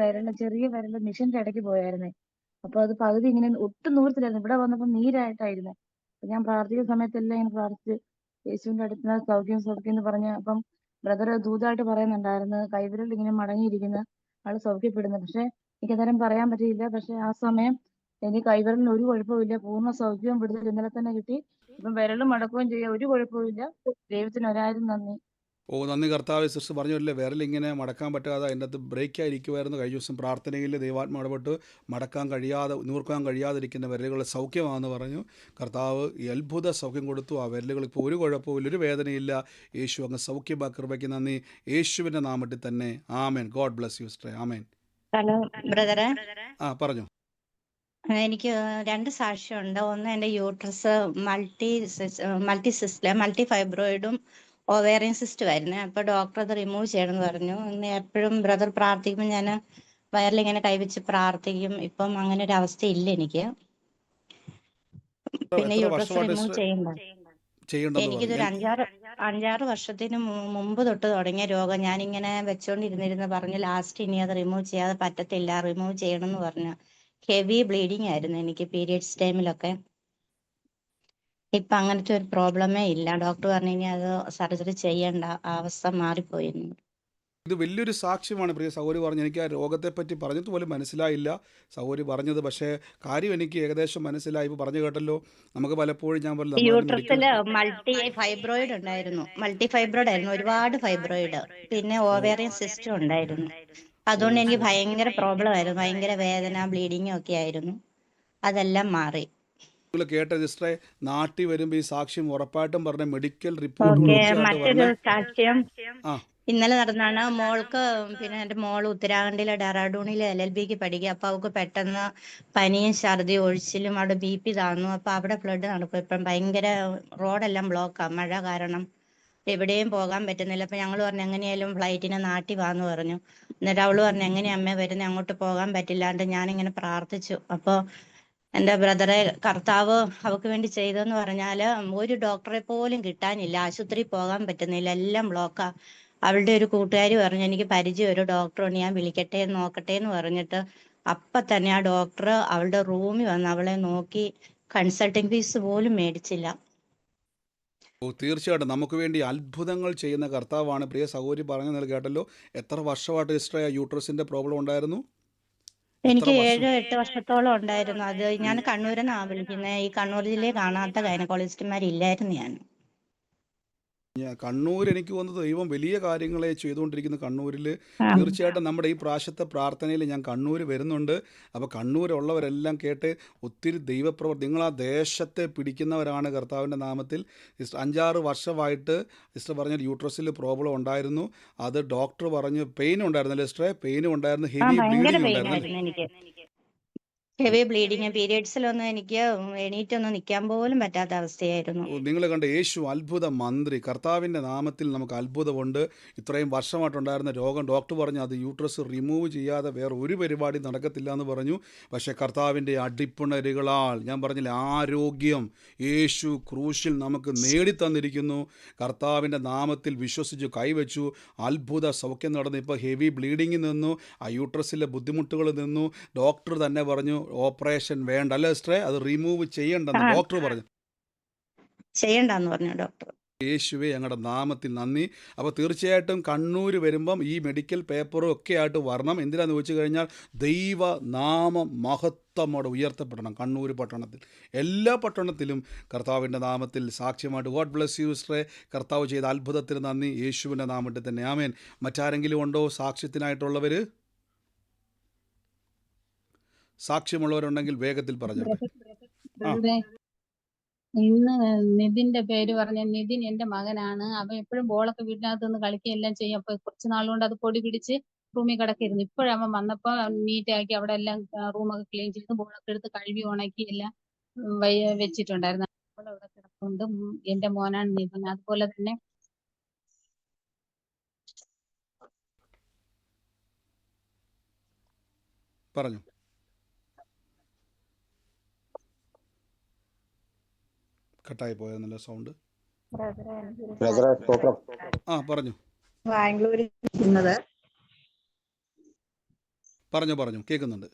വിരൽ ചെറിയ വിരൽ മിഷന്റെ ഇടയ്ക്ക് പോയായിരുന്നേ. അപ്പൊ അത് പകുതി ഇങ്ങനെ ഒട്ടും നൂർത്തില്ലായിരുന്നു. ഇവിടെ വന്നപ്പോ നീരായിട്ടായിരുന്നു. ഞാൻ പ്രാർത്ഥിക്കുന്ന സമയത്തെല്ലാം ഇങ്ങനെ പ്രാർത്ഥിച്ച് യേശുവിന്റെ അടുത്ത് സൗഖ്യം സൗഖ്യം എന്ന് പറഞ്ഞ അപ്പം ബ്രദർ ദൂതായിട്ട് പറയുന്നുണ്ടായിരുന്നു കൈവിരൽ ഇങ്ങനെ മടങ്ങിയിരിക്കുന്ന ആൾ സൗഖ്യപ്പെടുന്നു. പക്ഷെ എനിക്ക് അന്നേരം പറയാൻ പറ്റിയില്ല. പക്ഷെ ആ സമയം എനിക്ക് കൈവിരലിന് ഒരു കുഴപ്പമില്ല പൂർണ സൗഖ്യവും വിടുതൽ ഇന്നലെ തന്നെ കിട്ടി. ഇപ്പം വിരലും മടക്കുകയും ചെയ്യാം. ഒരു കുഴപ്പമില്ല ദൈവത്തിന് ഒരായിരം നന്ദി. ഓ നന്ദി കർത്താവ് സിസ്റ്റർ പറഞ്ഞില്ലേ വിരൽ ഇങ്ങനെ മടക്കാൻ പറ്റാതെ അതിന്റെ അകത്ത് ബ്രേക്ക് ആയിരിക്കുമായിരുന്നു കഴിഞ്ഞ ദിവസം പ്രാർത്ഥനയിൽ ദൈവാത്മ ഇടപെട്ട് മടക്കാൻ കഴിയാതെ നൂർക്കാൻ കഴിയാതിരിക്കുന്ന വിരലുകൾ സൗഖ്യമാണെന്ന് പറഞ്ഞു. കർത്താവ് ഈ അത്ഭുത സൗഖ്യം കൊടുത്തു. ആ വിരലുകൾ ഇപ്പോൾ ഒരു കുഴപ്പമില്ല ഒരു വേദനയില്ല. യേശു അങ്ങ് സൗഖ്യമാ കൃപയ്ക്ക് നന്ദി. യേശുവിന്റെ നാമത്തിൽ തന്നെ. ആമേൻ. ഗോഡ് ബ്ലസ് യു സിസ്റ്റർ ആമേൻ. ഹലോ ബ്രദറെ. ആ പറഞ്ഞു. എനിക്ക് രണ്ട് സാക്ഷ്യമുണ്ട്. ഒന്ന് എന്റെ uterus multi multi system multi ഫൈബ്രോയിഡും ovarian cyst ആയിരുന്നു അപ്പോൾ ഡോക്ടർ അത് റിമൂവ് ചെയ്യണമെന്ന് പറഞ്ഞു. ഇന്ന് എപ്പോഴും ബ്രദർ പ്രാർത്ഥിക്കുമ്പോൾ ഞാൻ വയറിൽ വയറിലിങ്ങനെ കൈവച്ച് പ്രാർത്ഥിക്കും. ഇപ്പം അങ്ങനെ ഒരു അവസ്ഥ ഇല്ല എനിക്ക് പിന്നെ യൂട്രസ് റിമൂവ് ചെയ്യണ്ട എനിക്കിതൊരു അഞ്ചാറ് അഞ്ചാറ് വർഷത്തിന് മുമ്പ് തൊട്ട് തുടങ്ങിയ രോഗം. ഞാനിങ്ങനെ വെച്ചോണ്ടിരുന്നിരുന്ന് പറഞ്ഞു ലാസ്റ്റ് ഇനി അത് റിമൂവ് ചെയ്യാതെ പറ്റത്തില്ല. റിമൂവ് ചെയ്യണം എന്ന് പറഞ്ഞു. ഹെവി ബ്ലീഡിങ് ആയിരുന്നു എനിക്ക് പീരിയഡ്സ് ടൈമിലൊക്കെ ഇപ്പൊ അങ്ങനത്തെ ഒരു പ്രോബ്ലമേ ഇല്ല. ഡോക്ടർ പറഞ്ഞു ഇനി അത് സർജറി ചെയ്യേണ്ട അവസ്ഥ മാറിപ്പോയിരുന്നു. ഇത് വലിയൊരു സാക്ഷ്യമാണ് പ്രിയ സൗരി പറഞ്ഞു എനിക്ക് ആ രോഗത്തെപ്പറ്റി പറഞ്ഞിട്ട് പോലും മനസ്സിലായില്ല. സൗരി പറഞ്ഞത് പക്ഷേ കാര്യം എനിക്ക് ഏകദേശം മനസ്സിലായി. ഇപ്പൊ പറഞ്ഞു കേട്ടല്ലോ. നമുക്ക് പലപ്പോഴും ഞാൻ പറഞ്ഞു യൂട്രസിൽ മൾട്ടി ഫൈബ്രോയിഡ് ഉണ്ടായിരുന്നു. മൾട്ടി ഫൈബ്രോയിഡ് ആയിരുന്നു. ഒരുപാട് ഫൈബ്രോയിഡ് പിന്നെ ഓവേറിയൻ സിസ്റ്റം ഉണ്ടായിരുന്നു. അതുകൊണ്ട് എനിക്ക് ഭയങ്കര പ്രോബ്ലം ആയിരുന്നു. ഭയങ്കര വേദന ബ്ലീഡിങ്ങും ഒക്കെ ആയിരുന്നു. അതെല്ലാം മാറി. നിങ്ങൾ കേട്ട രജിസ്റ്ററെ നാട്ടിൽ വരുമ്പോൾ ഈ സാക്ഷ്യം ഉറപ്പായിട്ടും പറഞ്ഞ മെഡിക്കൽ റിപ്പോർട്ട് സാക്ഷ്യം. ഇന്നലെ നടന്നാണ് മോൾക്ക് പിന്നെ എന്റെ മോൾ ഉത്തരാഖണ്ഡിലെ ഡെറാഡൂണിലെ എൽ എൽ ബിക്ക് പഠിക്കുക. അപ്പൊ അവൾക്ക് പെട്ടെന്ന് പനിയും ഛർദി ഒഴിച്ചിലും അവിടെ ബി പി താന്നു. അപ്പൊ അവിടെ ഫ്ലഡ് നടക്കും. ഇപ്പം ഭയങ്കര റോഡെല്ലാം ബ്ലോക്കാണ് മഴ കാരണം എവിടെയും പോകാൻ പറ്റുന്നില്ല. അപ്പൊ ഞങ്ങൾ പറഞ്ഞു എങ്ങനെയായാലും ഫ്ലൈറ്റിനെ നാട്ടി വാന്ന് പറഞ്ഞു. എന്നിട്ട് അവൾ പറഞ്ഞു എങ്ങനെയാ അമ്മ വരുന്നത് അങ്ങോട്ട് പോകാൻ പറ്റില്ലാണ്ട് ഞാനിങ്ങനെ പ്രാർത്ഥിച്ചു. അപ്പൊ എന്റെ ബ്രദറെ കർത്താവ് അവക്ക് വേണ്ടി ചെയ്തെന്ന് പറഞ്ഞാൽ ഒരു ഡോക്ടറെ പോലും കിട്ടാനില്ല. ആശുപത്രി പോകാൻ പറ്റുന്നില്ല. എല്ലാം ബ്ലോക്കാ അവളുടെ ഒരു കൂട്ടുകാരി പറഞ്ഞു എനിക്ക് പരിചയം ഒരു ഡോക്ടറുണ്ട് ഞാൻ വിളിക്കട്ടെ നോക്കട്ടെ എന്ന് പറഞ്ഞിട്ട് അപ്പൊ തന്നെ ആ ഡോക്ടർ അവളുടെ റൂമിൽ വന്ന് അവളെ നോക്കി കൺസൾട്ടിങ് ഫീസ് പോലും മേടിച്ചില്ല. ഓ തീർച്ചയായിട്ടും. നമുക്ക് വേണ്ടി അത്ഭുതങ്ങൾ ചെയ്യുന്ന കർത്താവാണ്. പ്രിയ സഹോദരി പറഞ്ഞു കേട്ടല്ലോ എത്ര വർഷമായിട്ട് സിസ്റ്ററെ യൂട്രസിന്റെ പ്രോബ്ലം ഉണ്ടായിരുന്നു? എനിക്ക് ഏഴ് എട്ട് വർഷത്തോളം ഉണ്ടായിരുന്നു. അത് ഞാൻ കണ്ണൂരെന്നാ വിളിക്കുന്നത് ഈ കണ്ണൂർ ജില്ലയിൽ കാണാത്ത ഗൈനക്കോളജിസ്റ്റുമാരില്ലായിരുന്നു ഞാൻ. ഞാൻ കണ്ണൂർ എനിക്ക് തോന്നുന്നത് ദൈവം വലിയ കാര്യങ്ങളെ ചെയ്തുകൊണ്ടിരിക്കുന്ന. കണ്ണൂരിൽ. തീർച്ചയായിട്ടും നമ്മുടെ ഈ പ്രാവശ്യത്തെ പ്രാർത്ഥനയിൽ ഞാൻ കണ്ണൂർ വരുന്നുണ്ട്. അപ്പോൾ കണ്ണൂരുള്ളവരെല്ലാം കേട്ട് ഒത്തിരി ദൈവപ്രവർത്തി നിങ്ങൾ ആ ദേശത്തെ പിടിക്കുന്നവരാണ് കർത്താവിന്റെ നാമത്തിൽ. അഞ്ചാറ് വർഷമായിട്ട് സിസ്റ്റർ പറഞ്ഞ യൂട്രസിൽ പ്രോബ്ലം ഉണ്ടായിരുന്നു. അത് ഡോക്ടർ പറഞ്ഞു പെയിൻ ഉണ്ടായിരുന്നല്ലേ സിസ്റ്ററെ? പെയിനും ഉണ്ടായിരുന്നു ഹെവി ബ്ലീഡിങ് ഉണ്ടായിരുന്നു. ഹെവി ബ്ലീഡിങ് പീരിയഡ്സിലൊന്നും എനിക്ക് എണീറ്റൊന്നും നിൽക്കാൻ പോലും പറ്റാത്ത അവസ്ഥയായിരുന്നു. നിങ്ങൾ കണ്ട യേശു അത്ഭുത മന്ത്രി. കർത്താവിന്റെ നാമത്തിൽ നമുക്ക് അത്ഭുതമുണ്ട്. ഇത്രയും വർഷമായിട്ടുണ്ടായിരുന്ന രോഗം ഡോക്ടർ പറഞ്ഞു അത് യൂട്രസ് റിമൂവ് ചെയ്യാതെ വേറെ ഒരു പരിപാടി നടക്കത്തില്ല എന്ന് പറഞ്ഞു. പക്ഷേ കർത്താവിന്റെ അടിപ്പുണരുകളാൽ ഞാൻ പറഞ്ഞില്ലേ ആരോഗ്യം യേശു ക്രൂശിൽ നമുക്ക് നേടിത്തന്നിരിക്കുന്നു. കർത്താവിന്റെ നാമത്തിൽ വിശ്വസിച്ച് കൈവച്ചു. അത്ഭുത സൗഖ്യം നടന്നു ഇപ്പോൾ ഹെവി ബ്ലീഡിങ് നിന്നു. ആ യൂട്രസിലെ ബുദ്ധിമുട്ടുകൾ നിന്നു. ഡോക്ടർ തന്നെ പറഞ്ഞു ഓപ്പറേഷൻ വേണ്ട. അല്ലേ സിസ്റ്ററെ? അത് റിമൂവ് ചെയ്യണ്ടെന്ന്. ഡോക്ടർ പറഞ്ഞു. ചെയ്യണ്ടെന്ന് പറഞ്ഞു ഡോക്ടർ യേശുവെ ഞങ്ങളുടെ നാമത്തിൽ നന്ദി. അപ്പോൾ തീർച്ചയായിട്ടും കണ്ണൂർ വരുമ്പം ഈ മെഡിക്കൽ പേപ്പറും ഒക്കെ ആയിട്ട് വരണം. എന്തിനാന്ന് ചോദിച്ചു കഴിഞ്ഞാൽ ദൈവ നാമം മഹത്വമോടെ ഉയർത്തപ്പെടണം കണ്ണൂർ പട്ടണത്തിൽ. എല്ലാ പട്ടണത്തിലും കർത്താവിന്റെ നാമത്തിൽ സാക്ഷ്യമായിട്ട് ഗോഡ് ബ്ലസ് യു സ്ട്രേ കർത്താവ് ചെയ്ത അത്ഭുതത്തിന് നന്ദി. യേശുവിന്റെ നാമത്തിൽ തന്നെ. ആമേൻ. മറ്റാരെങ്കിലും ഉണ്ടോ സാക്ഷ്യത്തിനായിട്ടുള്ളവർ സാക്ഷ്യമുള്ളവരുണ്ടെങ്കിൽ വേഗത്തിൽ പറഞ്ഞോട്ടെ. ബ്രദറെ, ഇന്ന് നിതിന്റെ പേര് പറഞ്ഞ നിതിൻ എന്റെ മകനാണ്. അവൻ എപ്പോഴും ബോളൊക്കെ വീട്ടിനകത്ത് നിന്ന് കളിക്കുകയെല്ലാം ചെയ്യും. അപ്പൊ കുറച്ച് നാളുകൊണ്ട് അത് പൊടി പിടിച്ച് റൂമിൽ കിടക്കായിരുന്നു ഇപ്പോഴവൻ വന്നപ്പോ നീറ്റ് ആക്കി അവിടെ എല്ലാം റൂമൊക്കെ ക്ലീൻ ചെയ്ത് ബോളൊക്കെ എടുത്ത് കഴുകി ഉണക്കി എല്ലാം വെച്ചിട്ടുണ്ടായിരുന്നു. അവിടെ കിടപ്പുണ്ട്. ഉം എന്റെ മോനാണ് നിതിൻ. അതുപോലെ തന്നെ പറഞ്ഞു. കട്ടായി പോയെന്നല്ല സൗണ്ട് ആ പറഞ്ഞു. പറഞ്ഞു പറഞ്ഞു. കേൾക്കുന്നുണ്ട്.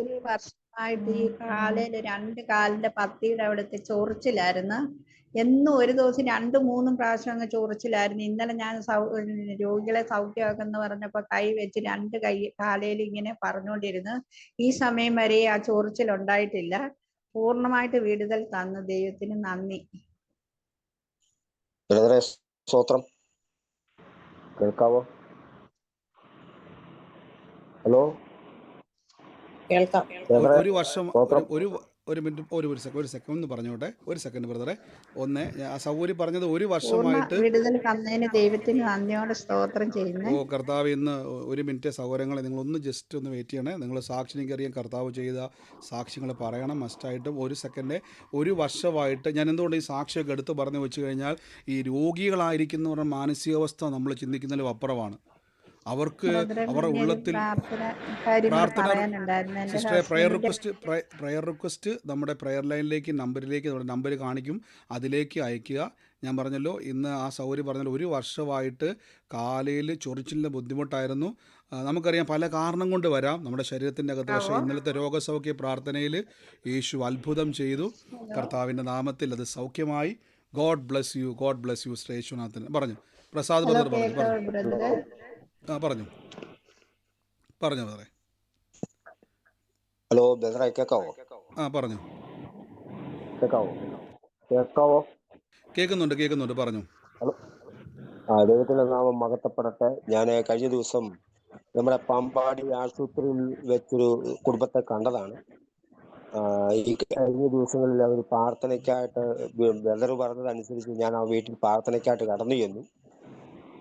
ഒരു വർഷമായിട്ട് ഈ കാലയിൽ രണ്ട് കാലിന്റെ പത്തിയുടെ അവിടുത്തെ ചൊറിച്ചിലായിരുന്നു. എന്നും ഒരു ദിവസം രണ്ടും മൂന്നും പ്രാവശ്യം അങ്ങ് ചൊറിച്ചിലായിരുന്നു. ഇന്നലെ ഞാൻ സൗ രോഗികളെ സൗഖ്യമാക്കുന്ന പറഞ്ഞപ്പോ കൈ വെച്ച് രണ്ട് കൈ കാലയിൽ ഇങ്ങനെ പറഞ്ഞുകൊണ്ടിരുന്നു. ഈ സമയം വരെ ആ ചൊറിച്ചിൽ ഉണ്ടായിട്ടില്ല പൂർണമായിട്ട് വിടുതൽ തന്ന. ദൈവത്തിന് നന്ദി. സ്തോത്രം. കേൾക്കാവോ? ഹലോ? കേൾക്കാം. ഒരു- വർഷം ഒരു ഒരു മിനിറ്റ് ഒരു ഒരു സെക്കൻഡ് ഒരു സെക്കൻഡ് ഒന്ന് പറഞ്ഞോട്ടെ? ഒരു സെക്കൻഡ് ബ്രദറെ ഒന്ന് സൗകര്യം പറഞ്ഞത് ഒരു വർഷമായിട്ട് ദൈവത്തിന് നന്ദിയോടെ സ്തോത്രം ചെയ്യുന്നു. ഓ കർത്താവ് ഇന്ന് ഒരു മിനിറ്റ് സൗകര്യങ്ങളെ നിങ്ങളൊന്ന് ജസ്റ്റ് ഒന്ന് വെയിറ്റ് ചെയ്യണേ. നിങ്ങൾ സാക്ഷിനെ എനിക്കറിയാം കർത്താവ് ചെയ്ത സാക്ഷ്യങ്ങൾ പറയണം മസ്റ്റായിട്ടും ഒരു സെക്കൻഡ് ഒരു വർഷമായിട്ട് ഞാൻ എന്തുകൊണ്ട് ഈ സാക്ഷിയൊക്കെ എടുത്ത് പറഞ്ഞു വെച്ച് കഴിഞ്ഞാൽ ഈ രോഗികളായിരിക്കുന്നവരുടെ മാനസികാവസ്ഥ നമ്മൾ ചിന്തിക്കുന്നതിലും അപ്പുറമാണ്. അവർക്ക് അവരുടെ ഉള്ളത്തിൽ പ്രാർത്ഥന സിസ്റ്ററെ പ്രയർ റിക്വസ്റ്റ് പ്രയർ റിക്വസ്റ്റ് നമ്മുടെ പ്രയർ ലൈനിലേക്ക് നമ്പറിലേക്ക് നമ്മുടെ നമ്പർ കാണിക്കും. അതിലേക്ക് അയക്കുക ഞാൻ പറഞ്ഞല്ലോ ഇന്ന് ആ സൗകര്യം പറഞ്ഞല്ലോ ഒരു വർഷമായിട്ട് കാലയിൽ ചൊറിച്ചിലിന്റെ ബുദ്ധിമുട്ടായിരുന്നു. നമുക്കറിയാം പല കാരണം കൊണ്ട് വരാം. നമ്മുടെ ശരീരത്തിന്റെ അകത്ത് പക്ഷേ ഇന്നലത്തെ രോഗസൗഖ്യ പ്രാർത്ഥനയിൽ യേശു അത്ഭുതം ചെയ്തു. കർത്താവിന്റെ നാമത്തിൽ അത് സൗഖ്യമായി. God bless you God bless you Shri യേശുനാഥന് പറഞ്ഞു. പ്രസാദ് ബദർ പറഞ്ഞു ആ പറഞ്ഞു. പറഞ്ഞു ഹലോ ബ്രദറെ കേക്കാവോ? ആ പറഞ്ഞു. കേക്കാവോ? കേക്കാവോ? കേൾക്കുന്നുണ്ട് കേൾക്കുന്നുണ്ട് പറഞ്ഞു. ആ ദൈവത്തിന്റെ നാമം മകത്തപ്പെടട്ടെ ഞാൻ കഴിഞ്ഞ ദിവസം നമ്മുടെ പാമ്പാടി ആശുപത്രിയിൽ വെച്ചൊരു കുടുംബത്തെ കണ്ടതാണ്. ഈ കഴിഞ്ഞ ദിവസങ്ങളിൽ അവർ പ്രാർത്ഥനയ്ക്കായിട്ട് ബ്രദർ പറഞ്ഞതനുസരിച്ച് ഞാൻ ആ വീട്ടിൽ പ്രാർത്ഥനയ്ക്കായിട്ട് കടന്നു ചെന്നു.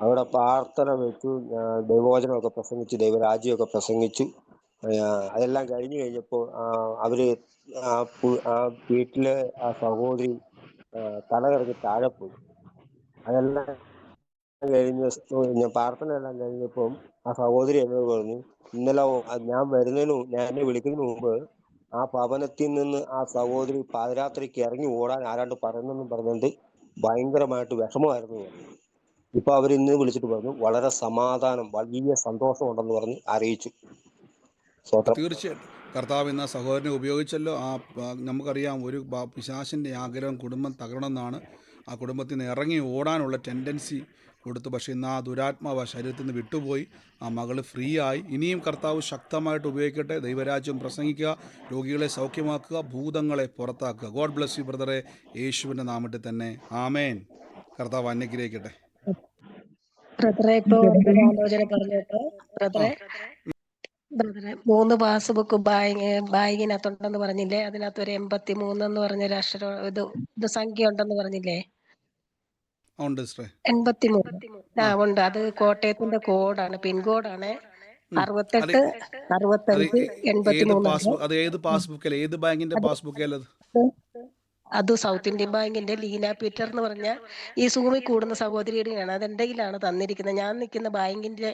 അവിടെ പ്രാർത്ഥന വെച്ചു ദൈവവചനമൊക്കെ പ്രസംഗിച്ചു ദൈവരാജ്യമൊക്കെ പ്രസംഗിച്ചു അതെല്ലാം കഴിഞ്ഞു കഴിഞ്ഞപ്പോൾ അവർ ആ വീട്ടിലെ ആ സഹോദരി തലകറങ്ങി താഴെ പോയി അതെല്ലാം കഴിഞ്ഞ് ഞാൻ പ്രാർത്ഥന എല്ലാം കഴിഞ്ഞപ്പം ആ സഹോദരി എന്നോട് പറഞ്ഞു ഇന്നലെ ഞാൻ വരുന്നതിന് ഞാൻ എന്നെ വിളിക്കുന്നതിന് മുമ്പ് ആ ഭവനത്തിൽ നിന്ന് ആ സഹോദരി പാതിരാത്രിക്ക് ഇറങ്ങി ഓടാൻ ആരാണ്ട് പറയുന്നെന്നും പറഞ്ഞുകൊണ്ട് ഭയങ്കരമായിട്ട് വിഷമമായിരുന്നു. ഇപ്പൊ അവർ ഇന്ന് വിളിച്ചിട്ട് പറഞ്ഞു വളരെ സമാധാനം വലിയ സന്തോഷം ഉണ്ടെന്ന് പറഞ്ഞ് അറിയിച്ചു. തീർച്ചയായിട്ടും. കർത്താവ് എന്ന സഹോദരനെ ഉപയോഗിച്ചല്ലോ. ആ, നമുക്കറിയാം ഒരു പിശാശിന്റെ ആഗ്രഹം കുടുംബം തകരണമെന്നാണ്. ആ കുടുംബത്തിൽ നിന്ന് ഇറങ്ങി ഓടാനുള്ള ടെൻഡൻസി കൊടുത്തു. പക്ഷേ ഇന്ന് ആ ദുരാത്മാവ് ആ ശരീരത്തിൽ നിന്ന് വിട്ടുപോയി. ആ മകൾ ഫ്രീ ആയി ഇനിയും കർത്താവ് ശക്തമായിട്ട് ഉപയോഗിക്കട്ടെ. ദൈവരാജ്യം പ്രസംഗിക്കുക രോഗികളെ സൗഖ്യമാക്കുക ഭൂതങ്ങളെ പുറത്താക്കുക. ഗോഡ് ബ്ലസ് യു ബ്രദറെ യേശുവിന്റെ നാമത്തിൽ തന്നെ. ആമേൻ. കർത്താവ് അനുഗ്രഹിക്കട്ടെ. ബ്രദറെ ഇപ്പൊ ഒരു ആലോചന പറഞ്ഞോട്ടെ ബ്രദറെ ബ്രദറെ മൂന്ന് പാസ്ബുക്ക് ബാങ്ക് ബാങ്കിനകത്തുണ്ടെന്ന് പറഞ്ഞില്ലേ? അതിനകത്ത് ഒരു എൺപത്തി മൂന്നെന്ന് പറഞ്ഞൊരു അക്ഷരം ഇത് ഇത് സംഖ്യ ഉണ്ടെന്ന് പറഞ്ഞില്ലേ എൺപത്തി മൂന്ന് ആ ഉണ്ട്. അത് കോട്ടയത്തിന്റെ കോഡാണ് പിൻകോഡാണ്. അറുപത്തെട്ട് അറുപത്തഞ്ച് എൺപത്തി മൂന്ന് പാസ്ബുക്ക് അത് ഏത് പാസ്ബുക്കല്ലേ? ഏത് ബാങ്കിന്റെ പാസ്ബുക്കല്ല അത് സൗത്ത് ഇന്ത്യൻ ബാങ്കിന്റെ ലീന പീറ്റർ എന്ന് പറഞ്ഞ ഈ സൂമി കൂടുന്ന സഹോദരിയുടെയാണ്. അത് എന്റെ കയ്യിലാണ് തന്നിരിക്കുന്നത്. ഞാൻ നിൽക്കുന്ന ബാങ്കിന്റെ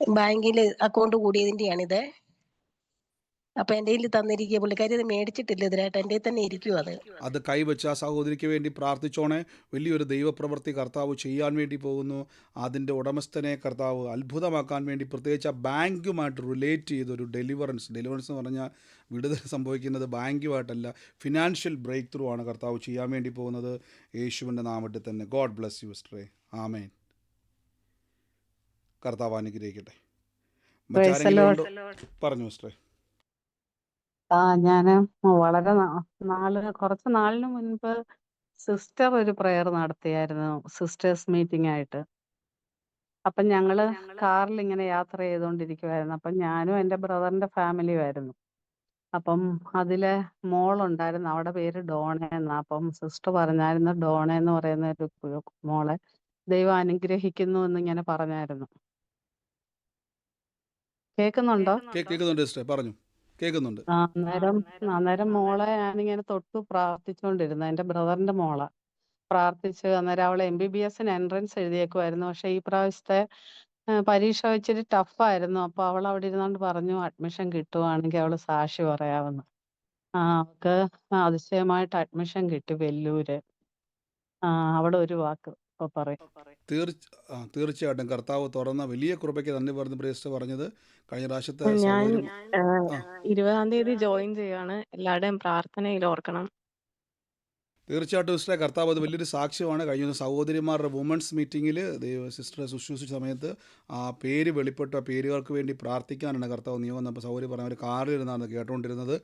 ബാങ്കിൽ അക്കൗണ്ട് കൂടിയതിന്റെയാണിത് അപ്പൊ എന്റെ കയ്യിൽ തന്നിരിക്കുക പുള്ളിക്കാരി അത് മേടിച്ചിട്ടില്ല. ഇതിനായിട്ട് എന്റെ തന്നെ ഇരിക്കും അത്. അത് കൈവച്ച് ആ സഹോദരിക്ക് വേണ്ടി പ്രാർത്ഥിച്ചോണേ. വലിയൊരു ദൈവപ്രവൃത്തി കർത്താവ് ചെയ്യാൻ വേണ്ടി പോകുന്നു. അതിന്റെ ഉടമസ്ഥനെ കർത്താവ് അത്ഭുതമാക്കാൻ വേണ്ടി പ്രത്യേകിച്ച് ആ ബാങ്കുമായിട്ട് റിലേറ്റ് ചെയ്തൊരു ഡെലിവറൻസ് ഡെലിവറൻസ് എന്ന് പറഞ്ഞാൽ വിടുതൽ സംഭവിക്കുന്നത് ബാങ്കുമായിട്ടല്ല ഫിനാൻഷ്യൽ ബ്രേക്ക് ത്രൂ ആണ് കർത്താവ് ചെയ്യാൻ വേണ്ടി പോകുന്നത്. യേശുവിന്റെ നാമത്തിൽ തന്നെ ഗോഡ് ബ്ലസ് യു സ്ട്രേ ആമേൻ. കർത്താവ് അനുഗ്രഹിക്കട്ടെ. പറഞ്ഞു സ്ട്രേ ആ ഞാൻ വളരെ നാ- നാൾ കുറച്ച് നാളിന് മുൻപ് സിസ്റ്റർ ഒരു പ്രെയർ നടത്തിയായിരുന്നു സിസ്റ്റേഴ്സ് മീറ്റിംഗ് ആയിട്ട്. അപ്പൊ ഞങ്ങൾ കാറിൽ ഇങ്ങനെ യാത്ര ചെയ്തുകൊണ്ടിരിക്കുവായിരുന്നു അപ്പം ഞാനും എന്റെ ബ്രദറിന്റെ ഫാമിലിയും ആയിരുന്നു. അപ്പം അതിലെ മോളുണ്ടായിരുന്നു. അവിടെ പേര് ഡോണ എന്ന. അപ്പം സിസ്റ്റർ പറഞ്ഞായിരുന്നു ഡോണ എന്ന് പറയുന്ന ഒരു കു- മോളെ ദൈവം അനുഗ്രഹിക്കുന്നു എന്ന് ഇങ്ങനെ പറഞ്ഞായിരുന്നു. കേൾക്കുന്നുണ്ടോ കേ- കേൾക്കുന്നുണ്ട് സിസ്റ്റർ. പറഞ്ഞു. കേൾക്കുന്നുണ്ട്. ആ അന്നേരം അന്നേരം മോളെ ഞാനിങ്ങനെ തൊട്ടു പ്രാർത്ഥിച്ചുകൊണ്ടിരുന്നു എന്റെ ബ്രദറിന്റെ മോളെ. പ്രാർത്ഥിച്ച് അന്നേരം അവൾ എം ബി ബി എസിന് എൻട്രൻസ് എഴുതിയേക്കുമായിരുന്നു പക്ഷെ ഈ പ്രാവശ്യത്തെ പരീക്ഷ ടഫ് ആയിരുന്നു അപ്പൊ അവൾ അവിടെ ഇരുന്നോണ്ട് പറഞ്ഞു അഡ്മിഷൻ കിട്ടുവാണെങ്കിൽ അവൾ സാക്ഷി പറയാമെന്ന്. ആ അവക്ക് അതിശയമായിട്ട് അഡ്മിഷൻ കിട്ടി വെല്ലൂര്. ആ അവിടെ ഒരു വാക്ക്. തീർച്ച ആ, തീർച്ചയായിട്ടും. കർത്താവ് തുറന്ന വലിയ കൃപയ്ക്ക് നന്ദി പറഞ്ഞ് പ്രിയസ്റ്റ് പറഞ്ഞത് കഴിഞ്ഞ പ്രാവശ്യത്തെ ഞാൻ സഹോദരി ആ, ആ. ഇരുപതാം തീയതി ജോയിൻ ചെയ്യാണ് എല്ലാവരുടെയും പ്രാർത്ഥനയിൽ ഓർക്കണം. തീർച്ചയായിട്ടും സിസ്റ്ററെ കർത്താവ് അത് വലിയൊരു സാക്ഷ്യമാണ്. കഴിഞ്ഞ ദിവസം സഹോദരിമാരുടെ വുമൻസ് മീറ്റിങ്ങിൽ ദൈവ സിസ്റ്ററെ ശുശ്രൂഷിച്ച സമയത്ത് ആ പേര് വെളിപ്പെട്ട ആ പേരുകൾക്ക് വേണ്ടി പ്രാർത്ഥിക്കാനാണ് കർത്താവ് നിയമം അപ്പോൾ സഹോദരി പറഞ്ഞ ഒരു കാറിലിരുന്നാണ് കേട്ടുകൊണ്ടിരുന്നത്.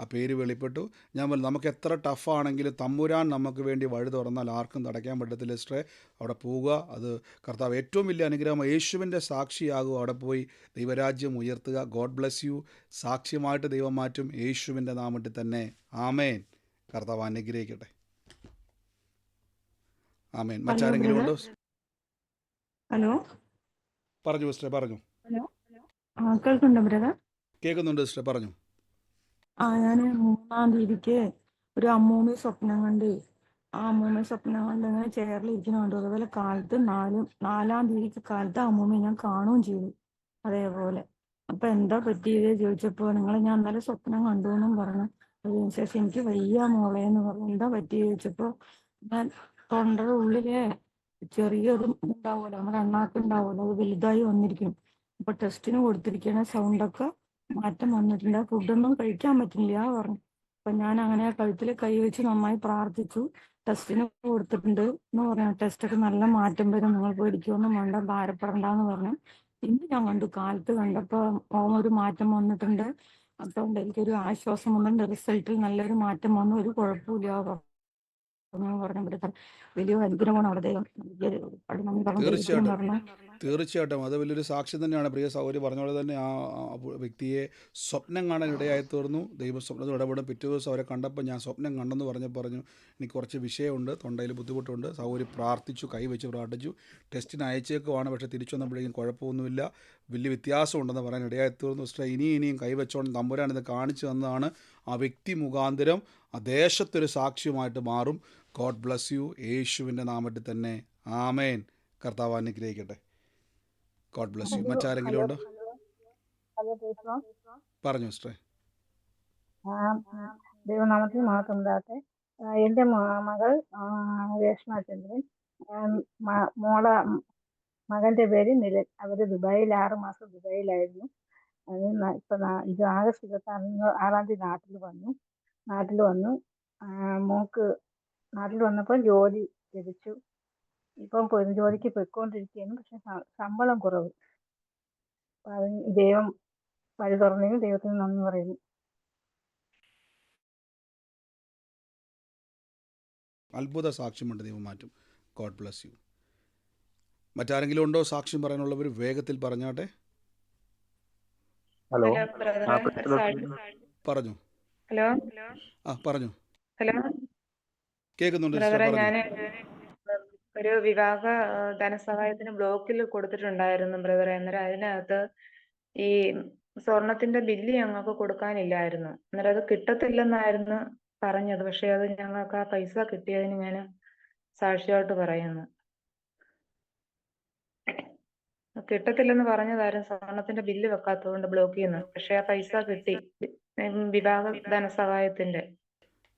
ആ പേര് വെളിപ്പെട്ടു. ഞാൻ പറഞ്ഞു നമുക്ക് എത്ര ടഫാണെങ്കിലും തമ്പുരാൻ നമുക്ക് വേണ്ടി വഴി തുറന്നാൽ ആർക്കും തടയ്ക്കാൻ പറ്റത്തില്ല സിസ്റ്ററെ. അവിടെ പോവുക അത് കർത്താവ് ഏറ്റവും വലിയ അനുഗ്രഹം യേശുവിന്റെ സാക്ഷിയാകുക. അവിടെ പോയി ദൈവരാജ്യം ഉയർത്തുക. God bless you. സാക്ഷ്യമായിട്ട് ദൈവം മാറ്റും യേശുവിന്റെ നാമത്തിൽ തന്നെ. ആമേൻ. കർത്താവ് അനുഗ്രഹിക്കട്ടെ. ആമേൻ. മറ്റാരെങ്കിലും ഉണ്ടോ? ഹലോ. പറഞ്ഞു സിസ്റ്ററെ പറഞ്ഞു. കേൾക്കുന്നുണ്ടോ ബ്രദർ? കേൾക്കുന്നുണ്ട് സിസ്റ്ററെ പറഞ്ഞു. ആ ഞാൻ മൂന്നാം തീയതിക്ക് ഒരു അമ്മൂമ്മ സ്വപ്നം കണ്ട് ആ അമ്മൂമ്മ സ്വപ്നം കണ്ട് ഇങ്ങനെ ചെയറിൽ ഇരിക്കണുണ്ട് അതുപോലെ കാലത്ത് നാലും നാലാം തീയതിക്ക് കാലത്ത് അമ്മൂമ്മ ഞാൻ കാണുകയും ചെയ്തു അതേപോലെ. അപ്പൊ എന്താ പറ്റിയത് ചോദിച്ചപ്പോ നിങ്ങളെ ഞാൻ ഇന്നലെ സ്വപ്നം കണ്ടു എന്നും പറഞ്ഞു. അതിന് ശേഷം എനിക്ക് വയ്യ മോളെ എന്ന് പറഞ്ഞു. എന്താ പറ്റിയത് ചോദിച്ചപ്പോ ഞാൻ തൊണ്ടയുടെ ഉള്ളിലെ ചെറിയൊരു ഉണ്ടാവുമല്ലോ നമ്മുടെ എണ്ണാക്ക് ഉണ്ടാവുമല്ലോ അത് വലുതായി വന്നിരിക്കും. അപ്പൊ ടെസ്റ്റിന് കൊടുത്തിരിക്കുന്ന സൗണ്ടൊക്കെ മാറ്റം വന്നിട്ടില്ല ഫുഡൊന്നും കഴിക്കാൻ പറ്റില്ല പറഞ്ഞു. അപ്പൊ ഞാൻ അങ്ങനെ കഴുത്തിൽ കൈ വെച്ച് നന്നായി പ്രാർത്ഥിച്ചു. ടെസ്റ്റിന് കൊടുത്തിട്ടുണ്ട് എന്ന് പറഞ്ഞു. ടെസ്റ്റൊക്കെ നല്ല മാറ്റം വരും. നിങ്ങൾ പേടിക്കൊന്നും വേണ്ട ഭാരപ്പെടണ്ടെന്ന് പറഞ്ഞു. ഇന്ന് ഞാൻ കണ്ടു കാലത്ത് കണ്ടപ്പോ ഓം ഒരു മാറ്റം വന്നിട്ടുണ്ട്. അതുകൊണ്ട് എനിക്കൊരു ആശ്വാസം വന്നിട്ടുണ്ട്. റിസൾട്ടിൽ നല്ലൊരു മാറ്റം വന്നു. ഒരു കുഴപ്പമില്ല പറഞ്ഞു. തീർച്ചയായിട്ടും. തീർച്ചയായിട്ടും. അത് വലിയൊരു സാക്ഷ്യം തന്നെയാണ്. പ്രിയ സൗകര്യം പറഞ്ഞ പോലെ തന്നെ ആ ആ വ്യക്തിയെ സ്വപ്നം കാണാൻ ഇടയായി തീർന്നു. ദൈവം സ്വപ്നത്തിൽ ഇടപെടും. പിറ്റേ ദിവസം അവരെ കണ്ടപ്പോൾ ഞാൻ സ്വപ്നം കണ്ടെന്ന് പറഞ്ഞ് പറഞ്ഞു എനിക്ക് കുറച്ച് വിഷയമുണ്ട് തൊണ്ടയിൽ ബുദ്ധിമുട്ടുണ്ട്. സൗകര്യം പ്രാർത്ഥിച്ചു കൈവച്ച് പ്രാർത്ഥിച്ചു. ടെസ്റ്റിന് അയച്ചേക്കുവാണ്. പക്ഷേ തിരിച്ചു വന്നപ്പോഴേക്കും കുഴപ്പമൊന്നുമില്ല. വലിയ വ്യത്യാസമുണ്ടെന്ന് പറയാൻ ഇടയായി തീർന്നു. സിസ്റ്റർ ഇനിയും ഇനിയും കൈവച്ചോണ്ട് തമ്പുരാൻ ഇത് കാണിച്ചു തന്നതാണ് ആ വ്യക്തി മുഖാന്തരം. ആ ദേശത്തൊരു സാക്ഷ്യമായിട്ട് മാറും. ഗോഡ് ബ്ലസ് യു യേശുവിന്റെ നാമത്തിൽ തന്നെ ആമേൻ. കർത്താവ് അനുഗ്രഹിക്കട്ടെ. ഗോഡ് ബ്ലസ് യു മറ്റാരെങ്കിലും ഉണ്ടോ? പറഞ്ഞു സിസ്റ്ററെ. ദൈവനാമത്തിൽ മാത്രം ഉണ്ടാകട്ടെ എന്റെ മകൾ രേഷ്മ ചന്ദ്രൻ മോള മകന്റെ പേര് നിലൻ അവർ ദുബായിൽ ആറ് മാസം ദുബായിലായിരുന്നു. ഇപ്പം ഇത് ആഗസ്റ്റ് ഇരുപത്തി ആറാം തീയതി നാട്ടിൽ വന്നു. നാട്ടിൽ വന്നു. മോക്ക് നാട്ടിൽ വന്നപ്പോൾ ജോലി ലഭിച്ചു. ഇപ്പം പോയി ജോലിക്ക് പോയിക്കൊണ്ടിരിക്കുകയാണ് പക്ഷെ ശമ്പളം കുറവ്. അപ്പം അതിന് ദൈവം വഴി തുറന്നതിന് ദൈവത്തിന് നന്ദി പറയുന്നു. അത്ഭുത സാക്ഷ്യമുണ്ട് ദൈവം മാറ്റും ഗോഡ് ബ്ലസ് യു. മറ്റാരെങ്കിലും ഉണ്ടോ സാക്ഷ്യം പറയാനുള്ളവർ വേഗത്തിൽ പറഞ്ഞാട്ടെ. ഹലോ. പറഞ്ഞു. ഹലോ. ആ പറഞ്ഞു. ഹലോ. കേൾക്കുന്നുണ്ട് ഒരു വിവാഹ ധനസഹായത്തിന് ബ്ലോക്കിൽ കൊടുത്തിട്ടുണ്ടായിരുന്നു ബ്രദറെ. അന്നേരം അതിനകത്ത് ഈ സ്വർണത്തിന്റെ ബില്ല് ഞങ്ങൾക്ക് കൊടുക്കാനില്ലായിരുന്നു. അന്നേരം അത് കിട്ടത്തില്ലെന്നായിരുന്നു പറഞ്ഞത്. പക്ഷെ അത് ഞങ്ങൾക്ക് ആ പൈസ കിട്ടിയതിന് ഞാൻ സാക്ഷിയായിട്ട് പറയുന്നു. കിട്ടത്തില്ലെന്ന് പറഞ്ഞതായിരുന്നു. സ്വർണത്തിന്റെ ബില്ല് വെക്കാത്തതുകൊണ്ട് ബ്ലോക്ക് ചെയ്യുന്നു. പക്ഷെ ആ പൈസ കിട്ടി. വിവാഹ ധനസഹായത്തിന്റെ.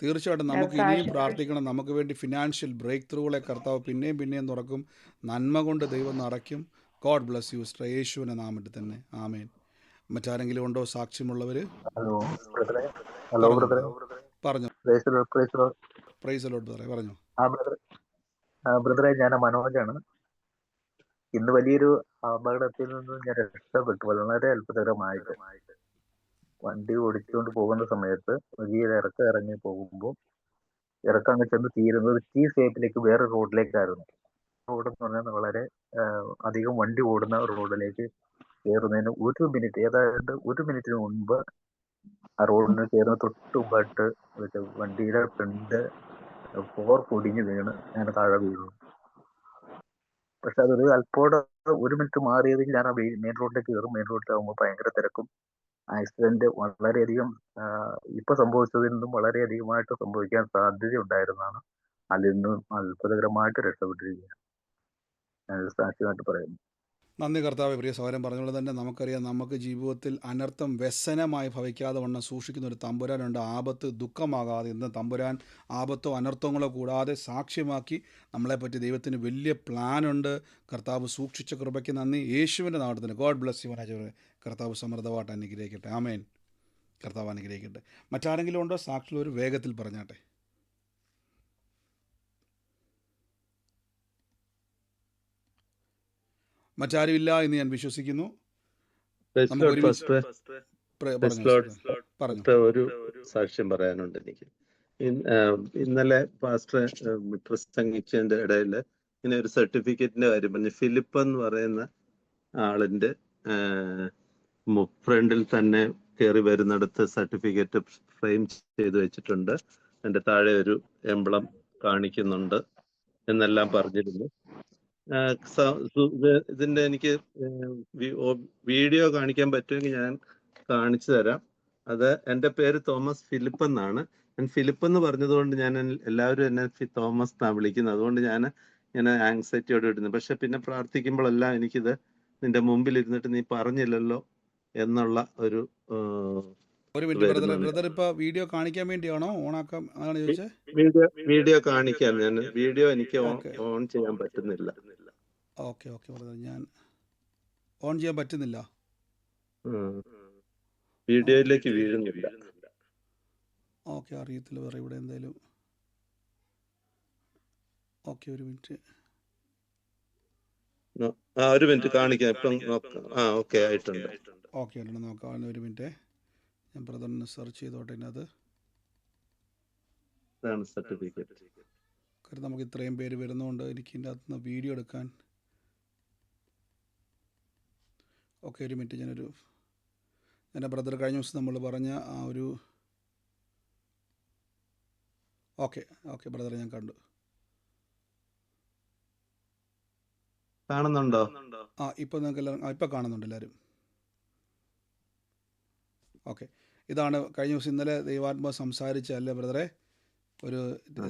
തീർച്ചയായിട്ടും നമുക്ക് ഇനിയും പ്രാർത്ഥിക്കണം. നമുക്ക് വേണ്ടി ഫിനാൻഷ്യൽ ബ്രേക്ക് ത്രൂകളെ കർത്താവ് പിന്നെയും പിന്നെയും തുറക്കും. നന്മ കൊണ്ട് ദൈവം നിറയ്ക്കും. ഗോഡ് ബ്ലസ് യു സിസ്റ്റർ യേശുവിന്റെ നാമത്തിൽ തന്നെ. ആമേൻ. മറ്റാരെങ്കിലും ഉണ്ടോ? സാക്ഷ്യമുള്ളവർ ഹലോ ബ്രദറെ ഹലോ പറഞ്ഞു. ബ്രദറെ പറഞ്ഞു പ്രൈസ് ബ്രദറെ പറഞ്ഞു. ആ ബ്രദറെ ആ ബ്രദറെ ഞാൻ മനോജാണ്. ഇന്ന് വലിയൊരു അപകടത്തിൽ നിന്ന് ഞാൻ രക്ഷപ്പെട്ടു. വളരെ അത്ഭുതകരമായിട്ട്. വണ്ടി ഓടിച്ചുകൊണ്ട് പോകുന്ന സമയത്ത് വലിയ ഇറക്കം ഇറങ്ങി പോകുമ്പോൾ ഇറക്കം അങ്ങ് ചെന്ന് തീരുന്നത് ടി സേപ്പിലേക്ക് വേറെ റോഡിലേക്കായിരുന്നു. റോഡ് എന്ന് പറഞ്ഞാൽ വളരെ അധികം വണ്ടി ഓടുന്ന റോഡിലേക്ക് കയറുന്നതിന് ഒരു മിനിറ്റ് ഏതാണ്ട് ഒരു മിനിറ്റിന് മുൻപ് ആ റോഡിന് കയറുന്ന തൊട്ട് മുമ്പായിട്ട് വണ്ടിയുടെ ഫ്രണ്ട് പോർ പൊടിഞ്ഞു വീണ് ഞാൻ താഴെ വീണു. പക്ഷെ അതൊരു അല്പോടെ ഒരു മിനിറ്റ് മാറിയതിൽ ഞാൻ ആ മെയിൻ റോഡിലേക്ക് കയറും. മെയിൻ റോഡിലാകുമ്പോൾ ഭയങ്കര തിരക്കും. ആക്സിഡന്റ് വളരെയധികം ഇപ്പൊ സംഭവിച്ചതിൽ നിന്നും വളരെയധികമായിട്ട് സംഭവിക്കാൻ സാധ്യതയുണ്ടായിരുന്നതാണ് അതിൽ നിന്നും അത്ഭുതകരമായിട്ട് രക്ഷപ്പെട്ടിരിക്കുകയാണ്. സാക്ഷ്യമായിട്ട് പറയുന്നു. നന്ദി കർത്താവ് പ്രിയ സഹോദരൻ പറഞ്ഞതുപോലെ തന്നെ നമുക്കറിയാം നമുക്ക് ജീവിതത്തിൽ അനർത്ഥം വ്യസനമായി ഭവിക്കാതെ വണ്ണം സൂക്ഷിക്കുന്ന ഒരു തമ്പുരാനുണ്ട് ആപത്ത് ദുഃഖമാകാതെ ഇന്ന് തമ്പുരാൻ ആപത്തോ അനർത്ഥങ്ങളോ കൂടാതെ സാക്ഷ്യമാക്കി നമ്മളെപ്പറ്റി ദൈവത്തിന് വലിയ പ്ലാനുണ്ട് കർത്താവ് സൂക്ഷിച്ച കൃപയ്ക്ക് നന്ദി. യേശുവിന്റെ നാടത്തിന് ഗോഡ് ബ്ലസ് യു മനേജർ കർത്താവ് സമൃദ്ധമായിട്ട് അനുഗ്രഹിക്കട്ടെ. ആമേൻ. കർത്താവ് അനുഗ്രഹിക്കട്ടെ. മറ്റാരെങ്കിലും ഉണ്ടോ? ഒരു വേഗത്തിൽ പറഞ്ഞാട്ടെ. മറ്റാരുമില്ല എന്ന് ഞാൻ വിശ്വസിക്കുന്നു. ഒരു സാക്ഷ്യം പറയാനുണ്ട് എനിക്ക്. ഇന്നലെ പാസ്റ്റർ പ്രസംഗിച്ചതിന്റെ ഇടയിൽ ഇങ്ങനെ ഒരു സർട്ടിഫിക്കറ്റിന്റെ കാര്യം പറഞ്ഞു. ഫിലിപ്പ് എന്ന് പറയുന്ന ആളിന്റെ ഫ്രണ്ടിൽ തന്നെ കയറി വരുന്നിടത്ത് സർട്ടിഫിക്കറ്റ് ഫ്രെയിം ചെയ്ത് വെച്ചിട്ടുണ്ട്. അതിന്റെ താഴെ ഒരു എംബ്ലം കാണിക്കുന്നുണ്ട് എന്നെല്ലാം പറഞ്ഞിരുന്നു. ഇതിന്റെ എനിക്ക് വീഡിയോ കാണിക്കാൻ പറ്റുമെങ്കിൽ ഞാൻ കാണിച്ചു തരാം. അത് എന്റെ പേര് തോമസ് ഫിലിപ്പ് എന്നാണ്. ഞാൻ ഫിലിപ്പ് എന്ന് പറഞ്ഞതുകൊണ്ട് ഞാൻ എല്ലാവരും എന്നെ തോമസ് എന്നാണ് വിളിക്കുന്നത്. അതുകൊണ്ട് ഞാൻ ഇങ്ങനെ ആങ്സൈറ്റിയോടെ ഇടുന്നു പക്ഷെ പിന്നെ പ്രാർത്ഥിക്കുമ്പോഴെല്ലാം എനിക്കിത് നിന്റെ മുമ്പിൽ ഇരുന്നിട്ട് നീ പറഞ്ഞില്ലല്ലോ എന്നുള്ള ഒരു ഒരു മിനിറ്റ് ബ്രദർ ഇപ്പൊ വീഡിയോ കാണിക്കാൻ വേണ്ടിയാണോ? ചോദിച്ചത് വീഡിയോ കാണിക്കാം. ഞാൻ വീഡിയോ എനിക്ക് ഓൺ ചെയ്യാൻ പറ്റുന്നില്ല. Okay okay brother. ഞാൻ ഓൺ ചെയ്യാൻ പറ്റുന്നില്ല. വീഡിയോയിലേക്ക് വീഴുന്നില്ല. ഓക്കെ അറിയത്തില്ല വേറെ ഇവിടെ എന്തായാലും ഓക്കെ ഒരു മിനിറ്റ്. ആ ഒരു മിനിറ്റ് കാണിക്കാം. ഇപ്പം ആ ഓക്കെ ആയിട്ടുണ്ട്. ഓക്കെ ഉണ്ട് നോക്കാം. ഒരു മിനിറ്റ്. ഞാൻ ബ്രദറിന് സെർച്ച് ചെയ്തോട്ടെ അത് സർട്ടിഫിക്കറ്റ് കാരണം നമുക്ക് ഇത്രയും പേര് വരുന്നതുകൊണ്ട് എനിക്ക് ഇതിന്റെ അകത്തുനിന്ന് വീഡിയോ എടുക്കാൻ ഓക്കെ ഒരു മിനിറ്റ് ഞാനൊരു എന്റെ ബ്രദർ കഴിഞ്ഞ ദിവസം നമ്മൾ പറഞ്ഞ ആ ഒരു ഓക്കെ ഓക്കെ ബ്രദർ ഞാൻ കണ്ടു. കാണുന്നുണ്ടോ? ആ ഇപ്പോൾ നിങ്ങൾക്ക് എല്ലാവരും ഇപ്പോൾ കാണുന്നുണ്ട് എല്ലാവരും. ഓക്കെ ഇതാണ് കഴിഞ്ഞ ദിവസം ഇന്നലെ ദൈവാത്മ സംസാരിച്ച അല്ലേ ബ്രദറെ? ഒരു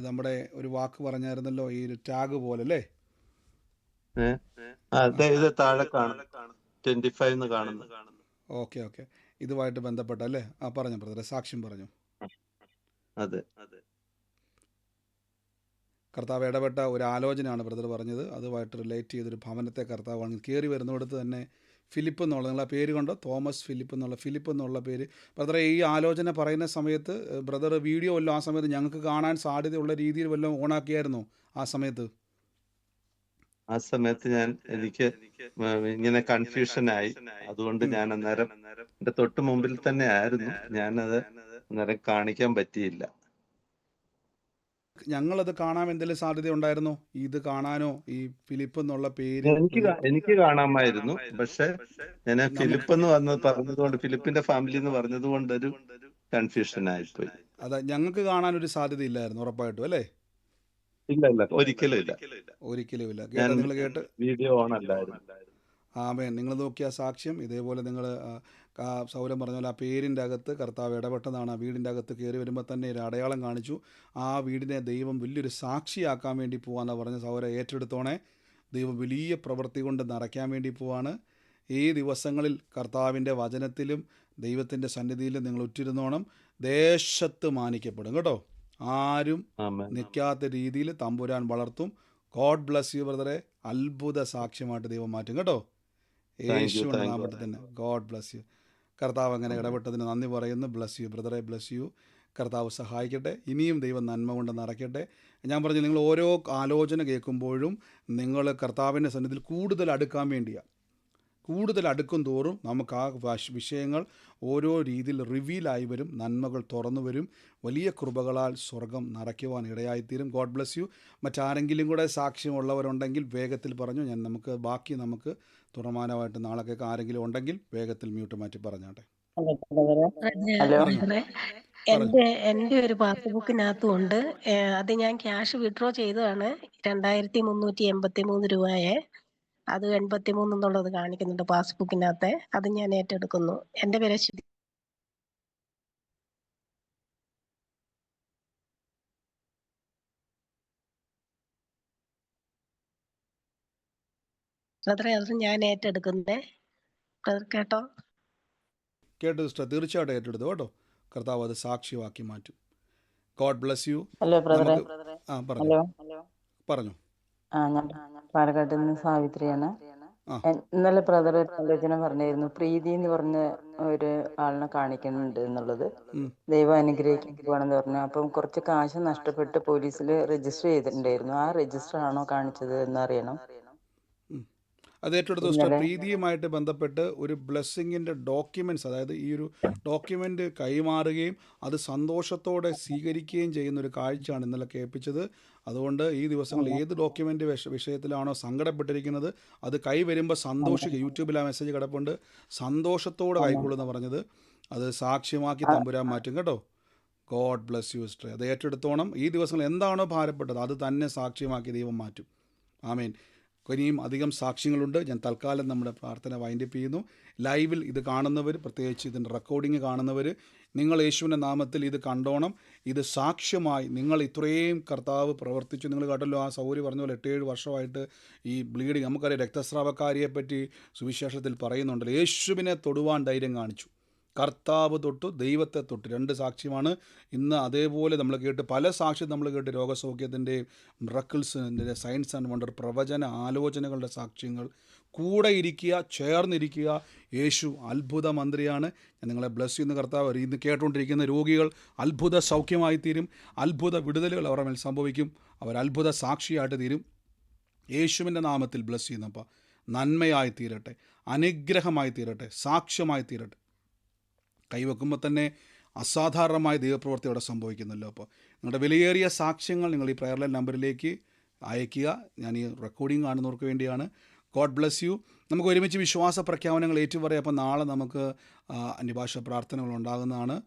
നമ്മുടെ ഒരു വാക്ക് പറഞ്ഞായിരുന്നല്ലോ ഈ ഒരു ടാഗ് പോലെ അല്ലേ? താഴെ കാണും. ട്വന്റി ഫൈവ് എന്ന് കാണുന്നു. Okay okay. ഇതുമായിട്ട് ബന്ധപ്പെട്ട അല്ലേ? ആ പറഞ്ഞു ബ്രദറെ. സാക്ഷ്യം പറഞ്ഞു. അതെ. കർത്താവ് ഇടപെട്ട ഒരു ആലോചനയാണ് ബ്രദർ പറഞ്ഞത്. അതുമായിട്ട് റിലേറ്റ് ചെയ്തൊരു ഭവനത്തെ കർത്താവ് വാങ്ങി കയറി വരുന്നിടത്ത് തന്നെ ഫിലിപ്പ് എന്നുള്ള നിങ്ങൾ ആ പേര് കണ്ടോ? തോമസ് ഫിലിപ്പ് എന്നുള്ള ഫിലിപ്പ് എന്നുള്ള പേര്. ബ്രദറെ ഈ ആലോചന പറയുന്ന സമയത്ത് ബ്രദർ വീഡിയോ വല്ലതും ആ സമയത്ത് ഞങ്ങൾക്ക് കാണാൻ സാധ്യതയുള്ള രീതിയിൽ വല്ലതും ഓണാക്കിയായിരുന്നോ? ആ സമയത്ത്? ആ സമയത്ത് ഞാൻ എനിക്ക് ഇങ്ങനെ കൺഫ്യൂഷൻ ആയി. അതുകൊണ്ട് ഞാൻ അന്നേരം എന്റെ തൊട്ട് മുമ്പിൽ തന്നെ ആയിരുന്നു. ഞാനത് അന്നേരം കാണിക്കാൻ പറ്റിയില്ല. ഞങ്ങളത് കാണാൻ എന്തെങ്കിലും സാധ്യത ഉണ്ടായിരുന്നോ? ഇത് കാണാനോ? ഈ ഫിലിപ്പ് എന്നുള്ള പേര് എനിക്ക് എനിക്ക് കാണാമായിരുന്നു. പക്ഷെ ഞാൻ ഫിലിപ്പ് എന്ന് വന്ന് പറഞ്ഞതുകൊണ്ട് ഫിലിപ്പിന്റെ ഫാമിലി എന്ന് പറഞ്ഞതുകൊണ്ട് ഒരു കൺഫ്യൂഷൻ ആയിപ്പോയി. അതെ ഞങ്ങൾക്ക് കാണാൻ ഒരു സാധ്യത ഇല്ലായിരുന്നു ഉറപ്പായിട്ടും അല്ലേ? ഇല്ല ഇല്ല ഒരിക്കലും ഇല്ല ഒരിക്കലും ഇല്ല കേട്ടോ. നിങ്ങൾ കേട്ട് വീഡിയോ ഓൺ അല്ലായിരുന്നു ആമേ നിങ്ങൾ നോക്കിയ സാക്ഷ്യം. ഇതേപോലെ നിങ്ങൾ സൗരം പറഞ്ഞ പോലെ ആ പേരിന്റെ അകത്ത് കർത്താവ് ഇടപെട്ടതാണ്. ആ വീടിന്റെ അകത്ത് കയറി വരുമ്പോൾ തന്നെ ഒരു അടയാളം കാണിച്ചു. ആ വീടിനെ ദൈവം വലിയൊരു സാക്ഷിയാക്കാൻ വേണ്ടി പോവാന്നാണ് പറഞ്ഞ സൗരം ഏറ്റെടുത്തോണേ. ദൈവം വലിയ പ്രവൃത്തി കൊണ്ട് നിറയ്ക്കാൻ വേണ്ടി പോവാണ്. ഈ ദിവസങ്ങളിൽ കർത്താവിന്റെ വചനത്തിലും ദൈവത്തിന്റെ സന്നിധിയിലും നിങ്ങൾ ഉറ്റിരുന്നോണം ദേശത്ത് മാനിക്കപ്പെടും. കേട്ടോ? ആരും നിൽക്കാത്ത രീതിയിൽ തമ്പുരാൻ വളർത്തും. ഗോഡ് ബ്ലസ് യു ബ്രദറെ അത്ഭുത സാക്ഷ്യമായിട്ട് ദൈവം മാറ്റും. കേട്ടോ? യേശുവിന്റെ നാമത്തിൽ തന്നെ. ഗോഡ് ബ്ലസ് യു കർത്താവ് അങ്ങനെ ഇടപെട്ടതിന് നന്ദി പറയുന്നു. ബ്ലസ് യു ബ്രദറെ ബ്ലസ് യു കർത്താവ് സഹായിക്കട്ടെ. ഇനിയും ദൈവം നന്മ കൊണ്ട് നടക്കട്ടെ ഞാൻ പറഞ്ഞു നിങ്ങൾ ഓരോ ആലോചന കേൾക്കുമ്പോഴും നിങ്ങൾ കർത്താവിന്റെ സന്നിധിയിൽ കൂടുതൽ അടുക്കാൻ വേണ്ടിയാണ് കൂടുതൽ അടുക്കും തോറും നമുക്ക് ആ വിഷയങ്ങൾ ഓരോ രീതിയിൽ റിവീലായി വരും നന്മകൾ തുറന്നു വരും വലിയ കൃപകളാൽ സ്വർഗം നിറയ്ക്കുവാൻ ഇടയായിത്തീരും. ഗോഡ് ബ്ലസ് യു മറ്റാരെങ്കിലും കൂടെ സാക്ഷ്യമുള്ളവരുണ്ടെങ്കിൽ വേഗത്തിൽ പറഞ്ഞു. ഞാൻ നമുക്ക് ബാക്കി നമുക്ക് തുറമാനമായിട്ട് നാളെ കേൾക്കാം ആരെങ്കിലും ഉണ്ടെങ്കിൽ വേഗത്തിൽ മ്യൂട്ട് മാറ്റി പറഞ്ഞാട്ടെ. എന്റെ എന്റെ ഒരു പാസ്ബുക്കിനകത്തും ഉണ്ട് അത് ഞാൻ ക്യാഷ് വിഡ്രോ ചെയ്തതാണ്. രണ്ടായിരത്തി മുന്നൂറ്റി എൺപത്തി മൂന്ന് രൂപയെ. അത് എൺപത്തി മൂന്ന് എന്നുള്ളത് കാണിക്കുന്നുണ്ട് പാസ്ബുക്കിനകത്തെ. അത് ഞാൻ ഏറ്റെടുക്കുന്നു. എന്റെ പേര് ബ്രദറെ അത് ഞാൻ ഏറ്റെടുക്കുന്നേ. ബ്രദർ കേട്ടോ? കേട്ടു സിസ്റ്റർ. തീർച്ചയായിട്ടും ഏറ്റെടുത്തു കേട്ടോ. കർത്താവ് അത് സാക്ഷ്യമാക്കി മാറ്റും. God bless U. ഹലോ ബ്രദറെ ആ പറഞ്ഞു. ഹലോ പറഞ്ഞു. ആ ഞാൻ പാലക്കാട്ടിൽ നിന്ന് സാവിത്രിയാണ് ഇന്നലെ ബ്രദർ ആലോചന പറഞ്ഞിരുന്നു പ്രീതി എന്ന് പറഞ്ഞ ഒരു ആളിനെ കാണിക്കുന്നുണ്ട് എന്നുള്ളത്. ദൈവം അനുഗ്രഹിക്കുകയാണെന്ന് പറഞ്ഞു. അപ്പം കുറച്ച് കാശ് നഷ്ടപ്പെട്ട് പോലീസിൽ രജിസ്റ്റർ ചെയ്തിട്ടുണ്ടായിരുന്നു. ആ രജിസ്റ്റർ ആണോ കാണിച്ചത് എന്നറിയണം. അത് ഏറ്റെടുത്ത ദിവസം പ്രീതിയുമായിട്ട് ബന്ധപ്പെട്ട് ഒരു ബ്ലെസ്സിങ്ങിന്റെ ഡോക്യുമെന്റ്സ് അതായത് ഈ ഒരു ഡോക്യുമെന്റ് കൈമാറുകയും അത് സന്തോഷത്തോടെ സ്വീകരിക്കുകയും ചെയ്യുന്ന ഒരു കാഴ്ചയാണ് ഇന്നലെ കേൾപ്പിച്ചത്. അതുകൊണ്ട് ഈ ദിവസങ്ങളിൽ ഏത് ഡോക്യുമെന്റ് വിഷയത്തിലാണോ സങ്കടപ്പെട്ടിരിക്കുന്നത് അത് കൈവരുമ്പോൾ സന്തോഷിക്കുക. യൂട്യൂബിൽ ആ മെസ്സേജ് കിടപ്പുണ്ട് സന്തോഷത്തോടെ കൈക്കൊള്ളുന്ന പറഞ്ഞത്. അത് സാക്ഷ്യമാക്കി തമ്പുരാൻ മാറ്റും കേട്ടോ. ഗോഡ് ബ്ലസ് യു സിസ്റ്റർ അത് ഏറ്റെടുത്തോണം. ഈ ദിവസങ്ങൾ എന്താണോ ഭാരപ്പെട്ടത് അത് തന്നെ സാക്ഷ്യമാക്കി ദൈവം മാറ്റും. ആമേൻ. ഇനിയും അധികം സാക്ഷ്യങ്ങളുണ്ട്. ഞാൻ തൽക്കാലം നമ്മുടെ പ്രാർത്ഥന വൈൻഡപ്പ് ചെയ്യുന്നു. ലൈവിൽ ഇത് കാണുന്നവർ പ്രത്യേകിച്ച് ഇതിന്റെ റെക്കോർഡിങ് കാണുന്നവർ നിങ്ങൾ യേശുവിന്റെ നാമത്തിൽ ഇത് കണ്ടോണം. ഇത് സാക്ഷ്യമായി നിങ്ങൾ ഇത്രയും കർത്താവ് പ്രവർത്തിച്ചു. നിങ്ങൾ കേട്ടല്ലോ ആ സൗകര്യം പറഞ്ഞ പോലെ എട്ടേഴ് വർഷമായിട്ട് ഈ ബ്ലീഡിങ് നമുക്കറിയാം രക്തസ്രാവക്കാരിയെപ്പറ്റി സുവിശേഷത്തിൽ പറയുന്നുണ്ടല്ലോ. യേശുവിനെ തൊടുവാൻ ധൈര്യം കാണിച്ചു. കർത്താവ് തൊട്ട് ദൈവത്തെ തൊട്ട്. രണ്ട് സാക്ഷ്യമാണ്. ഇന്ന് അതേപോലെ നമ്മൾ കേട്ട് പല സാക്ഷ്യം നമ്മൾ കേട്ട് രോഗസൗഖ്യത്തിന്റെ മിറക്കിൾസിന്റെ സയൻസ് ആൻഡ് വണ്ടർ പ്രവചന ആലോചനകളുടെ സാക്ഷ്യങ്ങൾ. കൂടെ ഇരിക്കുക ചേർന്നിരിക്കുക. യേശു അത്ഭുത മന്ത്രിയാണ്. ഞാൻ നിങ്ങളെ ബ്ലസ് ചെയ്യുന്ന കർത്താവ്. ഇന്ന് കേട്ടുകൊണ്ടിരിക്കുന്ന രോഗികൾ അത്ഭുത സൗഖ്യമായി തീരും. അത്ഭുത വിടുതലുകൾ അവരുടെ മേൽ സംഭവിക്കും. അവർ അത്ഭുത സാക്ഷിയായിട്ട് തീരും. യേശുവിന്റെ നാമത്തിൽ ബ്ലസ് ചെയ്യുന്നപ്പോൾ നന്മയായി തീരട്ടെ. അനുഗ്രഹമായി തീരട്ടെ. സാക്ഷ്യമായി തീരട്ടെ. കൈവെക്കുമ്പോൾ തന്നെ അസാധാരണമായ ദൈവപ്രവൃത്തി അവിടെ സംഭവിക്കുന്നല്ലോ അപ്പോൾ നിങ്ങളുടെ വിലയേറിയ സാക്ഷ്യങ്ങൾ നിങ്ങൾ ഈ പ്രയർ ലൈൻ നമ്പറിലേക്ക് അയയ്ക്കുക. ഞാൻ ഈ റെക്കോർഡിംഗ് കാണുന്നവർക്ക് വേണ്ടിയാണ്. ഗോഡ് ബ്ലസ് യു നമുക്ക് ഒരുമിച്ച് വിശ്വാസ പ്രഖ്യാപനങ്ങൾ ഏറ്റുപറയാം. അപ്പോൾ നാളെ നമുക്ക് അന്യഭാഷ പ്രാർത്ഥനകൾ ഉണ്ടാകുന്നതാണ്.